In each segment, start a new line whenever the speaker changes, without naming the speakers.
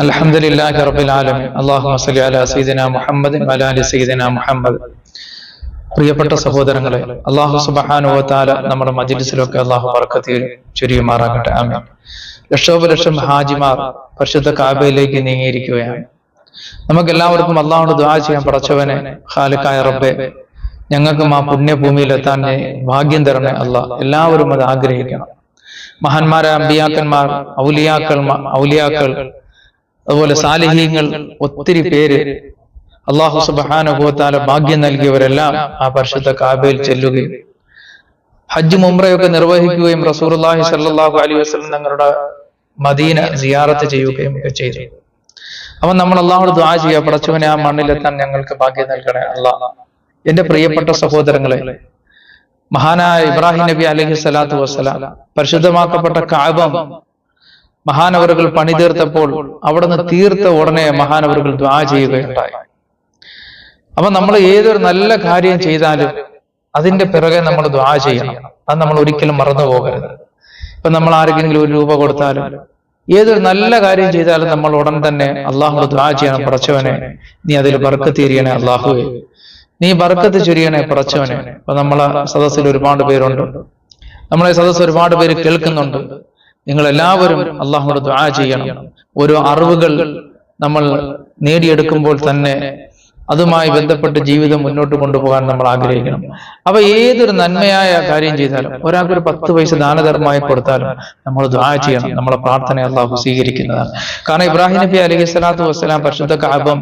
الحمد لله رب العالمين اللهم صل على سيدنا محمد وعلى ال سيدنا محمد പ്രിയപ്പെട്ട സഹോദരങ്ങളെ അള്ളാഹു സുബഹാനുവത്താല നമ്മുടെ മജിലിസിലൊക്കെ അള്ളാഹു ബർക്കത്തിൽ ചുരിയുമാറാകട്ടെ ആമീൻ ലക്ഷോപലക്ഷം ഹാജിമാർ പരിശുദ്ധ കാബയിലേക്ക് നീങ്ങിയിരിക്കുകയാണ് നമുക്ക് എല്ലാവർക്കും അള്ളാഹുടെ ദ്വാ ചെയ്യാൻ പടച്ചവനെ ഖാലിക്കായ റബ്ബെ ഞങ്ങൾക്കും ആ പുണ്യഭൂമിയിൽ എത്താൻ നീ ഭാഗ്യം തരണേ അല്ല എല്ലാവരും അത് ആഗ്രഹിക്കണം മഹാന്മാരായ അമ്പിയാക്കന്മാർ ഔലിയാക്കൾ മ- ഔലിയാക്കൾ അതുപോലെ സാലിഹീങ്ങൾ ഒത്തിരി പേര് അള്ളാഹു സുബാനുഭവത്താല ഭാഗ്യം നൽകിയവരെല്ലാം ആ പരിശുദ്ധ കാബയിൽ ചെല്ലുകയും ഹജ്ജ് മുംറയൊക്കെ നിർവഹിക്കുകയും റസൂർലാഹി സല്ലാഹു അലൈഹി വസ്ലം തങ്ങളുടെ മദീന സിയാറത്ത് ചെയ്യുകയും ഒക്കെ ചെയ്തു. അവൻ നമ്മൾ അള്ളാഹോട് ദ്വാ ചെയ്യുക. പടച്ചവനെ ആ മണ്ണിലെത്താൻ ഞങ്ങൾക്ക് ഭാഗ്യം നൽകണേ അള്ളാഹ് എന്റെ പ്രിയപ്പെട്ട സഹോദരങ്ങളെ മഹാനായ ഇബ്രാഹിം നബി അലഹി സ്വലാത്തു വസ്സലാം പരിശുദ്ധമാക്കപ്പെട്ട കാബം മഹാനവറുകൾ പണിതീർത്തപ്പോൾ അവിടുന്ന് തീർത്ത ഉടനെ മഹാനവറുകൾ ദ്വാ ചെയ്യുകയുണ്ടായി. അപ്പൊ നമ്മൾ ഏതൊരു നല്ല കാര്യം ചെയ്താലും അതിന്റെ പിറകെ നമ്മൾ ദ്വാ ചെയ്യണം. അത് നമ്മൾ ഒരിക്കലും മറന്നു പോകരുത്. ഇപ്പൊ നമ്മൾ ആർക്കെങ്കിലും ഒരു രൂപ കൊടുത്താലും ഏതൊരു നല്ല കാര്യം ചെയ്താലും നമ്മൾ ഉടൻ തന്നെ അള്ളാഹു ദ്വാ ചെയ്യണം. പറച്ചവനെ നീ അതിൽ ബർക്കത്തീരിയണേ അള്ളാഹുവേ. നീ ബർക്കത്ത് ചൊരിയണേ പറച്ചവനെ അപ്പൊ നമ്മളെ സദസ്സിൽ ഒരുപാട് പേരുണ്ട്. നമ്മളെ സദസ്സ് ഒരുപാട് പേര് കേൾക്കുന്നുണ്ട്. നിങ്ങൾ എല്ലാവരും അള്ളാഹുനോട് ദ്വാ ചെയ്യണം. ഓരോ അറിവുകൾ നമ്മൾ നേടിയെടുക്കുമ്പോൾ തന്നെ അതുമായി ബന്ധപ്പെട്ട് ജീവിതം മുന്നോട്ട് കൊണ്ടുപോകാൻ നമ്മൾ ആഗ്രഹിക്കണം. അപ്പൊ ഏതൊരു നന്മയായ കാര്യം ചെയ്താലും ഒരാൾക്ക് ഒരു പത്ത് പൈസ ദാനധർമ്മമായി കൊടുത്താലും നമ്മൾ ദ്വാ ചെയ്യണം. നമ്മളെ പ്രാർത്ഥന അള്ളാഹു സ്വീകരിക്കുന്നതാണ്. കാരണം ഇബ്രാഹിം നബി അലൈഹി സ്വലാത്തു വസ്സലാം പരിശുദ്ധ കാബം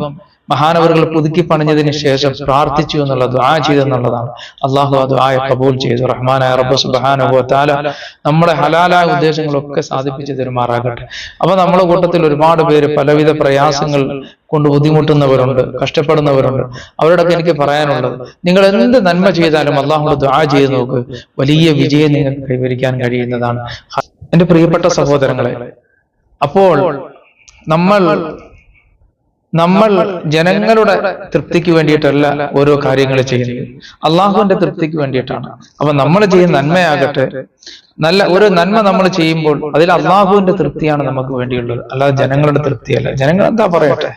മഹാനവറുകൾ പുതുക്കി പണിഞ്ഞതിന് ശേഷം പ്രാർത്ഥിച്ചു എന്നുള്ളത് ആ ചെയ്തെന്നുള്ളതാണ് അള്ളാഹു അത് ആയ കബൂൽ ചെയ്തു. റഹ്മാനായ റബ്ബ് സുബാന നമ്മുടെ ഹലാലായ ഉദ്ദേശങ്ങളൊക്കെ സാധിപ്പിച്ചു തരുമാറാകട്ടെ. അപ്പൊ നമ്മുടെ കൂട്ടത്തിൽ ഒരുപാട് പേര് പലവിധ പ്രയാസങ്ങൾ കൊണ്ട് ബുദ്ധിമുട്ടുന്നവരുണ്ട് കഷ്ടപ്പെടുന്നവരുണ്ട്. അവരോടൊക്കെ എനിക്ക് പറയാനുള്ളത് നിങ്ങൾ എന്ത് നന്മ ചെയ്താലും അള്ളാഹുടെ ദ്വാ ചെയ്ത് നോക്ക്. വലിയ വിജയം നിങ്ങൾ കൈവരിക്കാൻ കഴിയുന്നതാണ്. എന്റെ പ്രിയപ്പെട്ട സഹോദരങ്ങളെ അപ്പോൾ നമ്മൾ നമ്മൾ ജനങ്ങളുടെ തൃപ്തിക്ക് വേണ്ടിയിട്ടല്ല ഓരോ കാര്യങ്ങൾ ചെയ്യുന്നത്. അള്ളാഹുവിന്റെ തൃപ്തിക്ക് വേണ്ടിയിട്ടാണ്. അപ്പൊ നമ്മൾ ചെയ്യുന്ന നന്മയാകട്ടെ നല്ല ഒരു നന്മ നമ്മൾ ചെയ്യുമ്പോൾ അതിൽ അള്ളാഹുവിന്റെ തൃപ്തിയാണ് നമുക്ക് വേണ്ടിയുള്ളത്. അല്ലാതെ ജനങ്ങളുടെ തൃപ്തിയല്ല. ജനങ്ങൾ എന്താ പറയട്ടെ?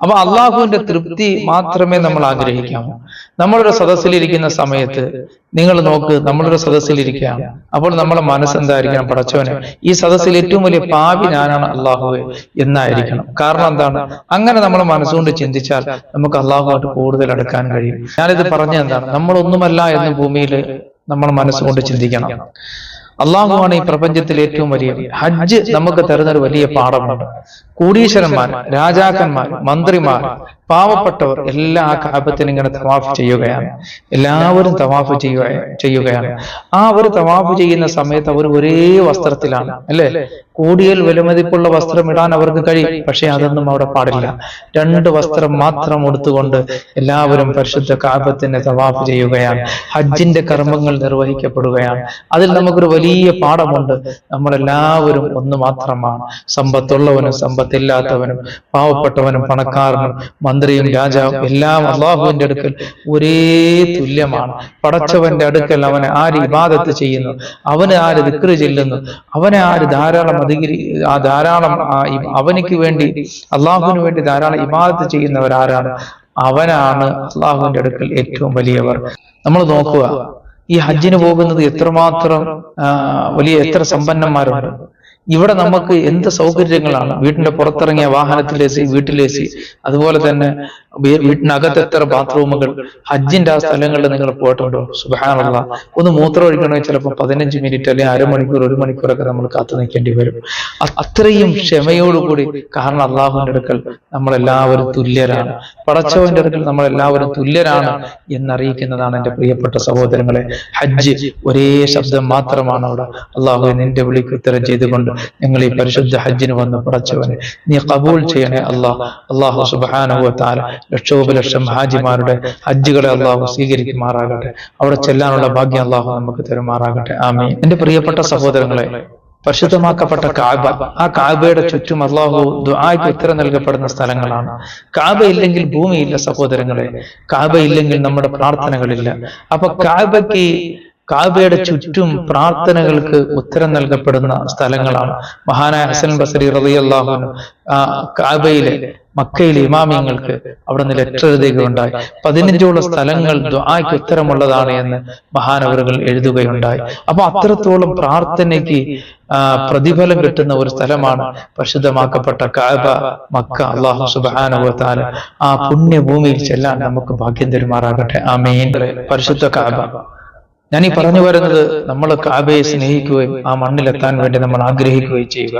അപ്പൊ അള്ളാഹുവിന്റെ തൃപ്തി മാത്രമേ നമ്മൾ ആഗ്രഹിക്കാവൂ നമ്മളൊരു സദസ്സിലിരിക്കുന്ന സമയത്ത് നിങ്ങൾ നോക്ക് നമ്മളൊരു സദസ്സിലിരിക്കാം അപ്പോൾ നമ്മളെ മനസ്സെന്തായിരിക്കണം പടച്ചവനെ ഈ സദസ്സിൽ ഏറ്റവും വലിയ പാപി ഞാനാണ് അള്ളാഹുവെ എന്നായിരിക്കണം. കാരണം എന്താണ്? അങ്ങനെ നമ്മൾ മനസ്സുകൊണ്ട് ചിന്തിച്ചാൽ നമുക്ക് അള്ളാഹുമായിട്ട് കൂടുതൽ അടുക്കാൻ കഴിയും. ഞാനിത് പറഞ്ഞ എന്താണ്? നമ്മളൊന്നുമല്ല എന്ന് ഭൂമിയിൽ നമ്മൾ മനസ്സുകൊണ്ട് ചിന്തിക്കണം. അള്ളാഹുവാണ് ഈ പ്രപഞ്ചത്തിൽ ഏറ്റവും വലിയ ഹജ്ജ് നമുക്ക് തരുന്ന ഒരു വലിയ പാഠമുണ്ട് കോടീശ്വരന്മാർ രാജാക്കന്മാർ മന്ത്രിമാർ പാവപ്പെട്ടവർ എല്ലാ കാപത്തിനും ഇങ്ങനെ തവാഫ് ചെയ്യുകയാണ്. എല്ലാവരും തവാഫ് ചെയ്യുക ചെയ്യുകയാണ്. ആ ഒരു തവാഫ് ചെയ്യുന്ന സമയത്ത് അവർ ഒരേ വസ്ത്രത്തിലാണ് അല്ലേ? കൂടിയൽ വിലമതിപ്പുള്ള വസ്ത്രം ഇടാൻ അവർക്ക് കഴിയും. പക്ഷെ അതൊന്നും അവിടെ പാടില്ല. രണ്ട് വസ്ത്രം മാത്രം ഉടുത്തുകൊണ്ട് എല്ലാവരും പരിശുദ്ധ കാപത്തിന് തവാഫ് ചെയ്യുകയാണ്. ഹജ്ജിന്റെ കർമ്മങ്ങൾ നിർവഹിക്കപ്പെടുകയാണ്. അതിൽ നമുക്കൊരു വലിയ പാഠമുണ്ട്. നമ്മളെല്ലാവരും ഒന്ന് മാത്രമാണ്. സമ്പത്തുള്ളവനും സമ്പത്തില്ലാത്തവനും പാവപ്പെട്ടവനും പണക്കാരനും മന്ത്രിയും രാജാവും എല്ലാം അള്ളാഹുവിന്റെ അടുക്കൽ ഒരേ തുല്യമാണ്. പടച്ചവന്റെ അടുക്കൽ അവനെ ആര് ഇബാദത്ത് ചെയ്യുന്നു? അവന് ആര് വിക്രി ചെല്ലുന്നു? അവനെ ആര് ധാരാളം അധികരി ആ ധാരാളം അവനിക്ക് വേണ്ടി അള്ളാഹുവിന് വേണ്ടി ധാരാളം ഇബാദത്ത് ചെയ്യുന്നവരാരാണ്. അവനാണ് അള്ളാഹുവിന്റെ അടുക്കൽ ഏറ്റവും വലിയവർ. നമ്മൾ നോക്കുക. ഈ ഹജ്ജിന് പോകുന്നത് എത്രമാത്രം വലിയ എത്ര സമ്പന്നന്മാരുണ്ട്? ഇവിടെ നമുക്ക് എന്ത് സൗകര്യങ്ങളാണ്? വീടിന്റെ പുറത്തിറങ്ങിയ വാഹനത്തിലേ സി വീട്ടിലേ സി അതുപോലെ തന്നെ വീട്ടിനകത്ത് എത്ര ബാത്റൂമുകൾ ഹജ്ജിന്റെ ആ സ്ഥലങ്ങളിൽ നിങ്ങൾ പോയിട്ടുണ്ടോ? സുബാനുള്ള ഒന്ന് മൂത്രം ഒഴിക്കണമെങ്കിൽ ചിലപ്പോൾ പതിനഞ്ച് മിനിറ്റ് അല്ലെങ്കിൽ അരമണിക്കൂർ ഒരു മണിക്കൂറൊക്കെ നമ്മൾ കാത്തു നിൽക്കേണ്ടി വരും. അത്രയും ക്ഷമയോടുകൂടി കാരണം അള്ളാഹുവിന്റെ അടുക്കൽ നമ്മളെല്ലാവരും തുല്യരാണ്. പടച്ചവന്റെ അടുക്കൽ നമ്മളെല്ലാവരും തുല്യരാണ് എന്നറിയിക്കുന്നതാണ് എന്റെ പ്രിയപ്പെട്ട സഹോദരങ്ങളെ. ഹജ്ജ് ഒരേ ശബ്ദം മാത്രമാണ് അവിടെ. അള്ളാഹു നിന്റെ വിളിക്ക് ഉത്തരം ചെയ്തുകൊണ്ട് ഞങ്ങൾ ഈ പരിശുദ്ധ ഹജ്ജിന് വന്ന് പടച്ചവനെ നീ കബൂൾ ചെയ്യണേ അള്ളാഹ്. അള്ളാഹു. സുബാനുഭവ താല ലക്ഷോപലക്ഷം ഹാജിമാരുടെ ഹജ്ജുകളെ അള്ളാഹു സ്വീകരിക്കുമാറാകട്ടെ. അവിടെ ചെല്ലാനുള്ള ഭാഗ്യം അള്ളാഹു നമുക്ക് തരുമാറാകട്ടെ. ആമീൻ. എന്റെ പ്രിയപ്പെട്ട സഹോദരങ്ങളെ പരിശുദ്ധമാക്കപ്പെട്ട കാബ. ആ കാബയുടെ ചുറ്റും അള്ളാഹു ദുആയ്ക്ക് ഉത്തരം നൽകപ്പെടുന്ന സ്ഥലങ്ങളാണ്. കാബ ഇല്ലെങ്കിൽ ഭൂമിയില്ല സഹോദരങ്ങളെ. കാബ ഇല്ലെങ്കിൽ നമ്മുടെ പ്രാർത്ഥനകളില്ല. അപ്പൊ കാബയ്ക്ക് കാബയുടെ ചുറ്റും പ്രാർത്ഥനകൾക്ക് ഉത്തരം നൽകപ്പെടുന്ന സ്ഥലങ്ങളാണ്. മഹാനായ ഹസൻ ബസരി റളിയല്ലാഹു അള്ളാഹു ആ കാബയിലെ മക്കയിലെ ഇമാമിയങ്ങൾക്ക് അവിടെ നിന്ന് ലെറ്റർ എഴുതുകയുണ്ടായി പതിനഞ്ചോളം സ്ഥലങ്ങൾ ദ്വായ്ക്ക് ഉത്തരമുള്ളതാണ് എന്ന് മഹാനവറുകൾ എഴുതുകയുണ്ടായി. അപ്പൊ അത്രത്തോളം പ്രാർത്ഥനയ്ക്ക് പ്രതിഫലം കിട്ടുന്ന ഒരു സ്ഥലമാണ് പരിശുദ്ധമാക്കപ്പെട്ട കാബ മക്ക. അള്ളാഹു സുബാനുഭവത്താൽ ആ പുണ്യഭൂമിയിൽ ചെല്ലാൻ നമുക്ക് ഭാഗ്യം തരുമാറാകട്ടെ. ആ മെയിൻ പരിശുദ്ധ കാബ. ഞാൻ ഈ പറഞ്ഞു വരുന്നത് നമ്മൾ കാബയെ സ്നേഹിക്കുകയും ആ മണ്ണിലെത്താൻ വേണ്ടി നമ്മൾ ആഗ്രഹിക്കുകയും ചെയ്യുക.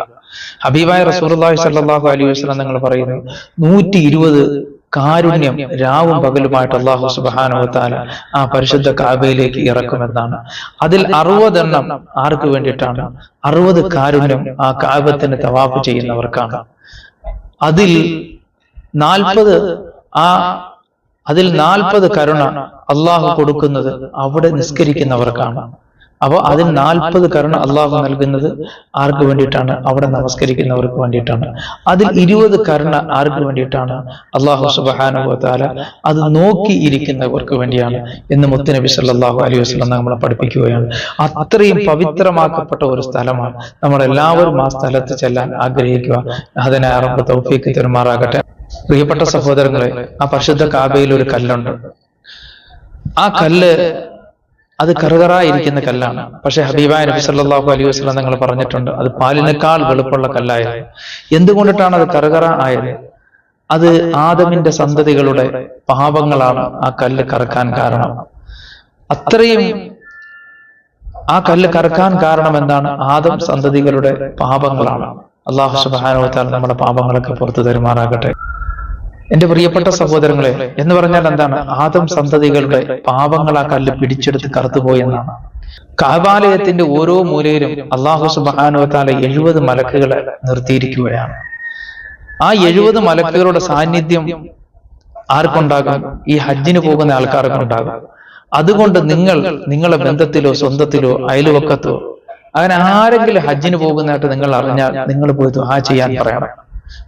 ഹബീബായ റസൂർലാഹി സല്ലാഹു അലൈഹി വസ്ലം നിങ്ങൾ പറയുന്നു നൂറ്റി ഇരുപത് കാരുണ്യം രാവും പകലുമായിട്ട് അള്ളാഹു സുബാനുവത്താല ആ പരിശുദ്ധ കാബയിലേക്ക് ഇറക്കുമെന്നാണ്. അതിൽ അറുപതെണ്ണം ആർക്ക് വേണ്ടിയിട്ടാണ്? അറുപത് കാരുണ്യം ആ കാബത്തിന് തവാഫ് ചെയ്യുന്നവർക്കാണ്. അതിൽ നാൽപ്പത് ആ അതിൽ നാൽപ്പത് കരുണ അള്ളാഹു കൊടുക്കുന്നത് അവിടെ നിസ്കരിക്കുന്നവർക്കാണ്. അപ്പോൾ അതിൽ നാൽപ്പത് കരുണ അള്ളാഹു നൽകുന്നത് ആർക്ക് വേണ്ടിയിട്ടാണ്? അവിടെ നമസ്കരിക്കുന്നവർക്ക് വേണ്ടിയിട്ടാണ്. അതിൽ ഇരുപത് കരുണ ആർക്ക് വേണ്ടിയിട്ടാണ്? അള്ളാഹു സുബാനുഭവത്താല അത് നോക്കി ഇരിക്കുന്നവർക്ക് വേണ്ടിയാണ് എന്ന് മുത്തനബി സല്ലല്ലാഹു അലൈഹി വസ്ലം നമ്മളെ പഠിപ്പിക്കുകയാണ്. അത്രയും പവിത്രമാക്കപ്പെട്ട ഒരു സ്ഥലമാണ്. നമ്മളെല്ലാവരും ആ സ്ഥലത്ത് ചെല്ലാൻ ആഗ്രഹിക്കുക. അതിനെ അറബ് തൗഫീക്ക് തെരുമാറാകട്ടെ. പ്രിയപ്പെട്ട സഹോദരങ്ങളെ ആ പരിശുദ്ധ കാബയിൽ ഒരു കല്ലുണ്ട്. ആ കല്ല് അത് കറുകറായിരിക്കുന്ന കല്ലാണ്. പക്ഷെ ഹബീബായ നബി സല്ലാഹു അലൈഹി വസല്ലം നിങ്ങൾ പറഞ്ഞിട്ടുണ്ട്. അത് പാലിനേക്കാൾ വെളുപ്പുള്ള കല്ലായത് എന്തുകൊണ്ടിട്ടാണ് അത് കറുകറ ആയത്? അത് ആദമിന്റെ സന്തതികളുടെ പാപങ്ങളാണ് ആ കല്ല് കറക്കാൻ കാരണം. അത്രയും ആ കല്ല് കറക്കാൻ കാരണം എന്താണ്? ആദം സന്തതികളുടെ പാപങ്ങളാണ്. അള്ളാഹു സുബാനുവത്താൽ നമ്മുടെ പാപങ്ങളൊക്കെ പുറത്തു തരുമാറാകട്ടെ. എന്റെ പ്രിയപ്പെട്ട സഹോദരങ്ങളെ എന്ന് പറഞ്ഞാൽ എന്താണ്? ആദം സന്തതികളുടെ പാപങ്ങൾ ആ കല്ല് പിടിച്ചെടുത്ത് കറുത്തുപോയെന്നാണ് കാബാലയത്തിന്റെ ഓരോ മൂലയിലും അള്ളാഹു സുബാനുവത്താല എഴുപത് മലക്കുകളെ നിർത്തിയിരിക്കുകയാണ്. ആ എഴുപത് മലക്കുകളുടെ സാന്നിധ്യം ആർക്കുണ്ടാകും? ഈ ഹജ്ജിന് പോകുന്ന ആൾക്കാർക്കുണ്ടാകും അതുകൊണ്ട് നിങ്ങൾ നിങ്ങളുടെ ബന്ധത്തിലോ സ്വന്തത്തിലോ അയൽവക്കത്തോ അങ്ങനെ ആരെങ്കിലും ഹജ്ജിന് പോകുന്നതായിട്ട് നിങ്ങൾ അറിഞ്ഞാൽ നിങ്ങൾ പോയി ദുഹാ ചെയ്യാൻ പറയണം.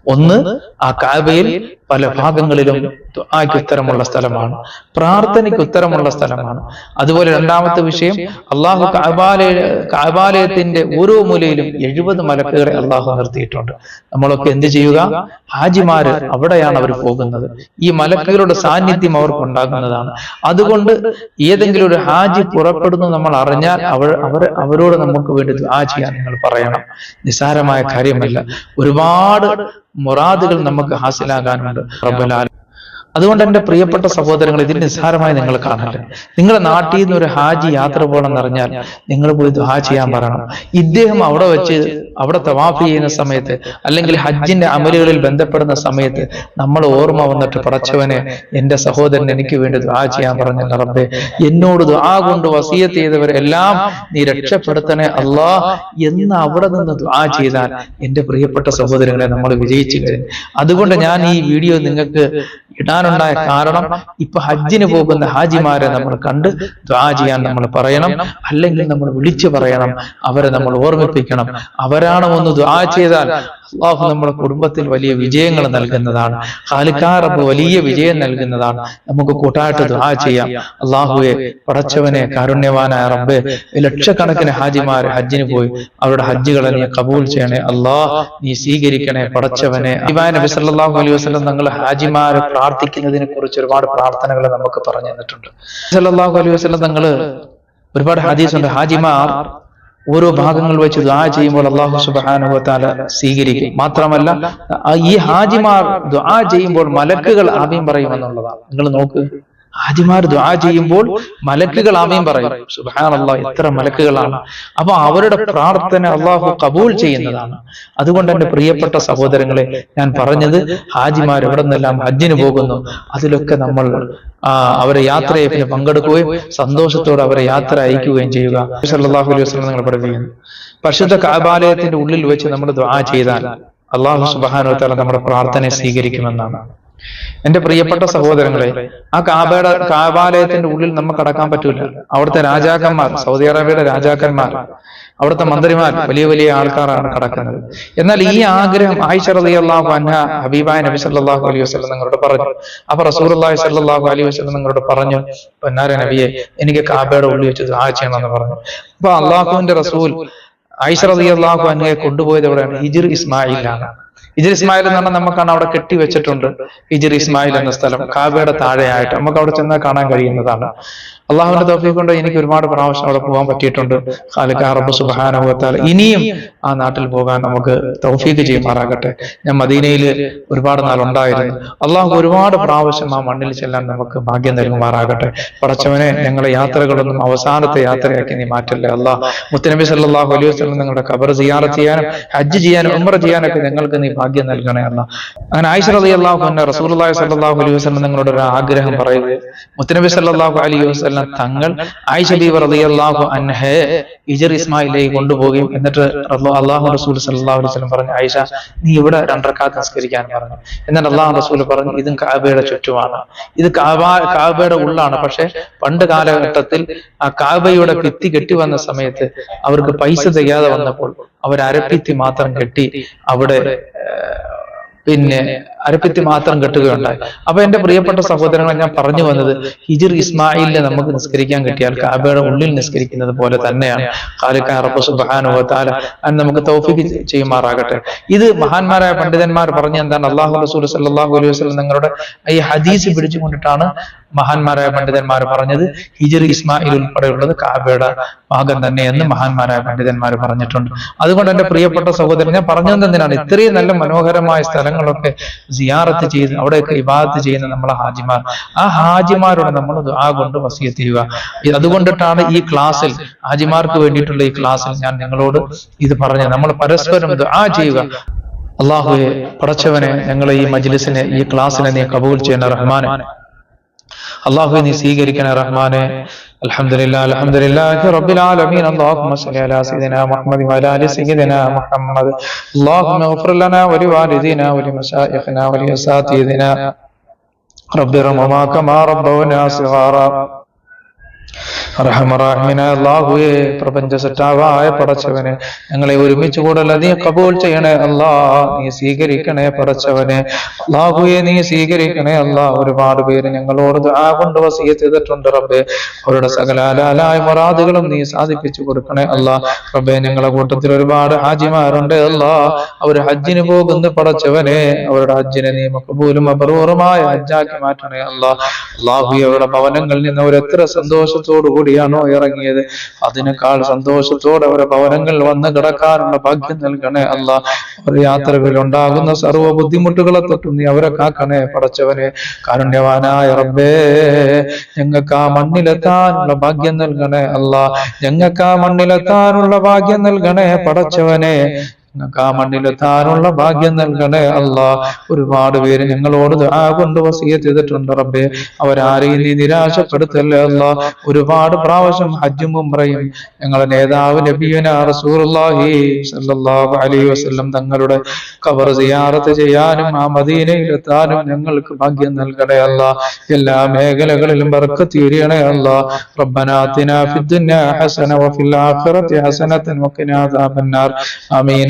ഒന്ന് ആ കാബയിൽ പല ഭാഗങ്ങളിലും ആയിക്ക് ഉത്തരമുള്ള സ്ഥലമാണ്. പ്രാർത്ഥനയ്ക്ക് ഉത്തരമുള്ള സ്ഥലമാണ്. അതുപോലെ രണ്ടാമത്തെ വിഷയം അള്ളാഹു കാബാലയ കാബാലയത്തിന്റെ ഓരോ മൂലയിലും എഴുപത് മലക്കുകളെ അള്ളാഹു നിർത്തിയിട്ടുണ്ട്. നമ്മളൊക്കെ എന്ത് ചെയ്യുക? ഹാജിമാര് അവിടെയാണ് അവർ പോകുന്നത്. ഈ മലക്കുകളുടെ സാന്നിധ്യം അവർക്ക് ഉണ്ടാകുന്നതാണ്. അതുകൊണ്ട് ഏതെങ്കിലും ഒരു ഹാജി പുറപ്പെടുന്നു നമ്മൾ അറിഞ്ഞാൽ അവർ അവർ അവരോട് നമുക്ക് വേണ്ടി ദുആ ചെയ്യാൻ നിങ്ങൾ പറയണം. നിസ്സാരമായ കാര്യമല്ല. ഒരുപാട് മുറാദുകൾ നമുക്ക് ഹാസിലാകാനുണ്ട്. റബ്ബുൽ അതുകൊണ്ട് എന്റെ പ്രിയപ്പെട്ട സഹോദരങ്ങൾ ഇതിന് നിസ്സാരമായി നിങ്ങൾ കാണരുത് നിങ്ങളുടെ നാട്ടിൽ നിന്ന് ഒരു ഹാജി യാത്ര പോകണം എന്നറിഞ്ഞാൽ നിങ്ങൾ പോയി ദുഹാ ചെയ്യാൻ പറയണം. ഇദ്ദേഹം അവിടെ വെച്ച് അവിടെ തവാഫ് ചെയ്യുന്ന സമയത്ത് അല്ലെങ്കിൽ ഹജ്ജിന്റെ അമലുകളിൽ ബന്ധപ്പെടുന്ന സമയത്ത് നമ്മൾ ഓർമ്മ വന്നിട്ട് പടച്ചവനെ എന്റെ സഹോദരൻ എനിക്ക് വേണ്ടി ദുഹാ ചെയ്യാൻ പറഞ്ഞ റബ്ബേ എന്നോട് ദുഹാ കൊണ്ട് വസീയത്ത് ചെയ്തവരെല്ലാം നീ രക്ഷപ്പെടുത്തണേ അല്ലാ എന്ന് അവിടെ നിന്ന് ദുഹാ ചെയ്താൽ എന്റെ പ്രിയപ്പെട്ട സഹോദരങ്ങളെ നമ്മൾ വിജയിച്ചു കഴിഞ്ഞു അതുകൊണ്ട് ഞാൻ ഈ വീഡിയോ നിങ്ങൾക്ക് ഇടാനുണ്ടായ കാരണം ഇപ്പൊ ഹജ്ജിന് പോകുന്ന ഹാജിമാരെ നമ്മൾ കണ്ട് ദ്വാ ചെയ്യാൻ നമ്മൾ പറയണം അല്ലെങ്കിൽ നമ്മൾ വിളിച്ചു പറയണം. അവരെ നമ്മൾ ഓർമ്മിപ്പിക്കണം. അവരാണ് ഒന്ന് ദ്വാ ചെയ്താൽ അള്ളാഹു നമ്മുടെ കുടുംബത്തിൽ വലിയ വിജയങ്ങൾ നൽകുന്നതാണ്. ഖാലിക്കാറബ് വലിയ വിജയം നൽകുന്നതാണ്. നമുക്ക് കൂട്ടായിട്ട് ദ്വാ ചെയ്യാം. അള്ളാഹുവെ പടച്ചവനെ കാരുണ്യവാനായ റബ്ബ് ലക്ഷക്കണക്കിന് ഹാജിമാർ ഹജ്ജിന് പോയി അവരുടെ ഹജ്ജുകളെ നീ കബൂൽ ചെയ്യണേ. അള്ളാഹ് നീ സ്വീകരിക്കണേ പടച്ചവനെ. നബി അലൈഹി വസല്ലം തങ്ങൾ ഹാജിമാരെ പ്രാർത്ഥിക്കുന്നതിനെ കുറിച്ച് ഒരുപാട് പ്രാർത്ഥനകൾ നമുക്ക് പറഞ്ഞു തന്നിട്ടുണ്ട്. സല്ലല്ലാഹു അലൈഹി വസല്ലം തങ്ങൾ ഒരുപാട് ഹദീസ് ഉണ്ട്. ഹാജിമാർ ഓരോ ഭാഗങ്ങൾ വെച്ച് ദുആ ചെയ്യുമ്പോൾ അള്ളാഹു സുബ്ഹാനഹു വതആല സ്വീകരിക്കും. മാത്രമല്ല ഈ ഹാജിമാർ ദുആ ചെയ്യുമ്പോൾ മലക്കുകൾ ആദ്യം പറയുമെന്നുള്ളതാണ് നിങ്ങൾ നോക്ക്. ഹാജിമാർ ദ്വാ ചെയ്യുമ്പോൾ മലക്കുകൾ ആമയും പറയും. സുബ്ഹാനല്ലാഹ് എത്ര മലക്കുകളാണ്. അപ്പൊ അവരുടെ പ്രാർത്ഥന അള്ളാഹു കബൂൽ ചെയ്യുന്നതാണ്. അതുകൊണ്ട് എന്റെ പ്രിയപ്പെട്ട സഹോദരങ്ങളെ ഞാൻ പറഞ്ഞത് ഹാജിമാർ എവിടെ നിന്നെല്ലാം ഹജ്ജിന് പോകുന്നു അതിലൊക്കെ നമ്മൾ അവരെ യാത്രയെ പങ്കെടുക്കുകയും സന്തോഷത്തോടെ അവരെ യാത്ര അയക്കുകയും ചെയ്യുക. അലൈഹി നിങ്ങൾ പഠിപ്പിക്കുന്നു. പരിശുദ്ധ കാബാലയത്തിന്റെ ഉള്ളിൽ വെച്ച് നമ്മൾ ദ്വാ ചെയ്താൽ അള്ളാഹു സുബാനോ തല നമ്മുടെ പ്രാർത്ഥനയെ സ്വീകരിക്കുമെന്നാണ്. എന്റെ പ്രിയപ്പെട്ട സഹോദരങ്ങളെ ആ കാബയുടെ കാബാലയത്തിന്റെ ഉള്ളിൽ നമുക്ക് കടക്കാൻ പറ്റൂല. അവിടുത്തെ രാജാക്കന്മാർ സൗദി അറേബ്യയുടെ രാജാക്കന്മാർ അവിടുത്തെ മന്ത്രിമാർ വലിയ വലിയ ആൾക്കാരാണ് കടക്കുന്നത്. എന്നാൽ ഈ ആഗ്രഹം ആയിഷ റളിയല്ലാഹു അൻഹ ഹബീബായ നബി സല്ലല്ലാഹു അലൈഹി വസല്ലം നിങ്ങളോട് പറഞ്ഞു. അപ്പൊ റസൂലുള്ളാഹി സല്ലാഹു അലൈഹി വസല്ലം നിങ്ങളോട് പറഞ്ഞു പൊന്നാര നബിയെ എനിക്ക് കാബയുടെ ഉള്ളിൽ വെച്ച് ദുആ ചെയ്യണമെന്ന് പറഞ്ഞു. അപ്പൊ അള്ളാഹുവിന്റെ റസൂൽ ആയിഷ റളിയല്ലാഹു അൻഹയെ കൊണ്ടുപോയത് എവിടെയാണ്? ഹിജിർ ഇസ്മായിലാണ് ഹിജിർ ഇസ്മായിൽ എന്ന് പറഞ്ഞാൽ നമുക്കാണ് അവിടെ കെട്ടി വെച്ചിട്ടുണ്ട്. ഇജിർ ഇസ്മായിൽ എന്ന സ്ഥലം. കാബയുടെ താഴെയായിട്ട് നമുക്ക് അവിടെ ചെന്നാൽ കാണാൻ കഴിയുന്നതാണ്. അള്ളാഹുവിന്റെ തോഫി കൊണ്ട് എനിക്ക് ഒരുപാട് പ്രാവശ്യം അവിടെ പോകാൻ പറ്റിയിട്ടുണ്ട്. ഖാലിഖ് അറബ് സുബാനുഭവത്താൽ ഇനിയും ആ നാട്ടിൽ പോകാൻ നമുക്ക് തൗഫീക്ക് ചെയ്യുമാറാകട്ടെ. ഞാൻ മദീനയിൽ ഒരുപാട് നാൾ ഉണ്ടായിരുന്നു അള്ളാഹു ഒരുപാട് പ്രാവശ്യം ആ മണ്ണിൽ ചെല്ലാൻ നമുക്ക് ഭാഗ്യം നൽകുമാറാകട്ടെ. പടച്ചവനെ ഞങ്ങളെ യാത്രകളൊന്നും അവസാനത്തെ യാത്രയാക്കി നീ മാറ്റല്ലേ അള്ളാഹ് മുത്തനബി സല്ലാഹു അലൈഹി വസ്ലം നിങ്ങളുടെ ഖബർ സിയാറത്ത് ചെയ്യാനും ഹജ്ജ് ചെയ്യാനും ഉമ്ര ചെയ്യാനൊക്കെ ഞങ്ങൾക്ക് നീ ഭാഗ്യം നൽകണേ അല്ല. അങ്ങനെ ആയിഷ റതി അള്ളാഹു റസൂൽ സല്ലാഹു അലൈഹി വസ്ലം നിങ്ങളോട് ഒരു ആഗ്രഹം പറയുക മുത്തനബി സല്ലാഹു അലൈഹി വസ്ലം തങ്ങൾ ആയിഷ ബി റളിയല്ലാഹു അൻഹെ ഇജർ ഇസ്മായിലേക്ക് കൊണ്ടുപോവുകയും എന്നിട്ട് അള്ളാഹു റസൂൽ സല്ലല്ലാഹു അലൈഹി വസ്ലം പറഞ്ഞു ആയിഷ നീ ഇവിടെ രണ്ടരക്കാത്ത് നിസ്കരിക്കാൻ പറഞ്ഞു. എന്നിട്ട് അള്ളാഹു റസൂൽ പറഞ്ഞു ഇതും കാബയുടെ ചുറ്റുമാണ്. ഇത് കാബ കാബയുടെ ഉള്ളാണ്. പക്ഷെ പണ്ട് കാലഘട്ടത്തിൽ ആ കാബയുടെ ഭിത്തി കെട്ടി വന്ന സമയത്ത് അവർക്ക് പൈസ തികയാതെ വന്നപ്പോൾ അവർ അരപ്പിത്തി മാത്രം കെട്ടി അവിടെ é, പിന്നെ അരപ്പത്തി മാത്രം കെട്ടുകയുണ്ടായി. അപ്പൊ എന്റെ പ്രിയപ്പെട്ട സഹോദരങ്ങളെ ഞാൻ പറഞ്ഞു വന്നത് ഹിജിർ ഇസ്മായിലിനെ നമുക്ക് നിസ്കരിക്കാൻ കിട്ടിയാൽ കാബയുടെ ഉള്ളിൽ നിസ്കരിക്കുന്നത് പോലെ തന്നെയാണ്. ഖാലിഖ് അറബ് സുബാനുഭവത്താല നമുക്ക് തൗഫിക്ക് ചെയ്യുമാറാകട്ടെ. ഇത് മഹാന്മാരായ പണ്ഡിതന്മാർ പറഞ്ഞ എന്താണ്? അള്ളാഹു റസൂൽ സല്ലാഹു അലൈഹി വസ്ലം നിങ്ങളുടെ ഈ ഹദീസ് പിടിച്ചുകൊണ്ടിട്ടാണ് മഹാന്മാരായ പണ്ഡിതന്മാർ പറഞ്ഞത് ഹിജിർ ഇസ്മായിൽ ഉൾപ്പെടെയുള്ളത് കാബയുടെ ഭാഗം തന്നെ എന്ന് മഹാന്മാരായ പണ്ഡിതന്മാർ പറഞ്ഞിട്ടുണ്ട്. അതുകൊണ്ട് എന്റെ പ്രിയപ്പെട്ട സഹോദരൻ ഞാൻ പറഞ്ഞു എന്തിനാണ് ഇത്രയും നല്ല മനോഹരമായ സ്ഥലങ്ങളൊക്കെ സിയാറത്ത് ചെയ്ത് അവിടെയൊക്കെ ഇബാദത്ത് ചെയ്യുന്ന നമ്മളെ ഹാജിമാർ. ആ ഹാജിമാരോട് നമ്മൾ ആ കൊണ്ട് വസിയത്ത് ചെയ്യുക അതുകൊണ്ടിട്ടാണ് ഈ ക്ലാസ്സിൽ ഹാജിമാർക്ക് വേണ്ടിയിട്ടുള്ള ഈ ക്ലാസ്സിൽ ഞാൻ നിങ്ങളോട് ഇത് പറഞ്ഞത്. നമ്മൾ പരസ്പരം ആ ചെയ്യുക. അള്ളാഹുയെ പടച്ചവനെ ഞങ്ങളെ ഈ മജ്ലിസിനെ ഈ ക്ലാസ്സിനെ നീ കബൂൽ ചെയ്യണ റഹ്മാനെ. അള്ളാഹു നീ സ്വീകരിക്കണ റഹ്മാനെ. الحمد لله الحمد لله رب العالمين اللهم صل على سيدنا محمد وعلى ال سيدنا محمد اللهم اغفر لنا ولوالدينا ولمشايخنا ولاساتذتنا رب ارحمهما كما ربونا صغارا അള്ളാഹുയെ പ്രപഞ്ച സറ്റാവായ ഞങ്ങളെ ഒരുമിച്ച് കൂടല്ല നീ കബൂൾ ചെയ്യണേ അല്ലാ നീ സ്വീകരിക്കണേ പടച്ചവനെ. അള്ളാഹുയെ നീ സ്വീകരിക്കണേ അല്ലാ. ഒരുപാട് പേര് ഞങ്ങളോട് ആ കൊണ്ട് വസീയ ചെയ്തിട്ടുണ്ട് റബ്ബെ. അവരുടെ സകലാലായ മൊറാദുകളും നീ സാധിപ്പിച്ചു കൊടുക്കണേ അല്ലാ. റബ്ബെ ഞങ്ങളെ കൂട്ടത്തിൽ ഒരുപാട് ഹാജിമാരുണ്ട് അല്ലാ. അവർ ഹജ്ജിന് പോകുന്ന പടച്ചവനെ. അവരുടെ ഹജ്ജിനെ നീ മക്കബൂലും അപൂർവമായ ഹജ്ജാക്കി മാറ്റണേ അല്ലാ. അള്ളാഹു അവരുടെ ഭവനങ്ങളിൽ നിന്ന് അവർ എത്ര സന്തോഷത്തോടു കൂടിയാണോ ഇറങ്ങിയത്? അതിനേക്കാൾ സന്തോഷത്തോടെ അവരെ ഭവനങ്ങളിൽ വന്ന് കിടക്കാനുള്ള ഭാഗ്യം നൽകണേ അല്ല. ഒരു യാത്രകളിൽ ഉണ്ടാകുന്ന സർവ ബുദ്ധിമുട്ടുകളെ തൊട്ടും നീ അവരെ കാക്കണേ പടച്ചവനെ. കാരുണ്യവാനായ റബ്ബേ ഞങ്ങൾക്ക് ആ മണ്ണിലെത്താനുള്ള ഭാഗ്യം നൽകണേ അല്ല. ഞങ്ങൾക്ക് ആ മണ്ണിലെത്താനുള്ള ഭാഗ്യം നൽകണേ പടച്ചവനെ. നിങ്ങൾക്ക് ആ മണ്ണിലെത്താനുള്ള ഭാഗ്യം നൽകണേ അല്ല ഒരുപാട് പേര് ഞങ്ങളോട് ആ കൊണ്ട് വസിയ ചെയ്തിട്ടുണ്ട് റബ്ബെ അവരാരെയും നീ നിരാശപ്പെടുത്തല്ലേ അല്ല ഒരുപാട് പ്രാവശ്യം ഹജ്ജും ഉംറയും ഞങ്ങളുടെ നേതാവ് നബിയന റസൂലുള്ളാഹി സല്ലല്ലാഹു അലൈഹി വസല്ലം തങ്ങളുടെ കബർ സിയാറത്ത് ചെയ്യാനും ആ മദീനയിലെത്താനും ഞങ്ങൾക്ക് ഭാഗ്യം നൽകണേ അല്ല എല്ലാ മേഖലകളിലും ബർക്കത്ത് തീരണേ അല്ല ربنا آتنا في الدنيا حسنة وفي الآخرة حسنة وقنا عذاب النار آمين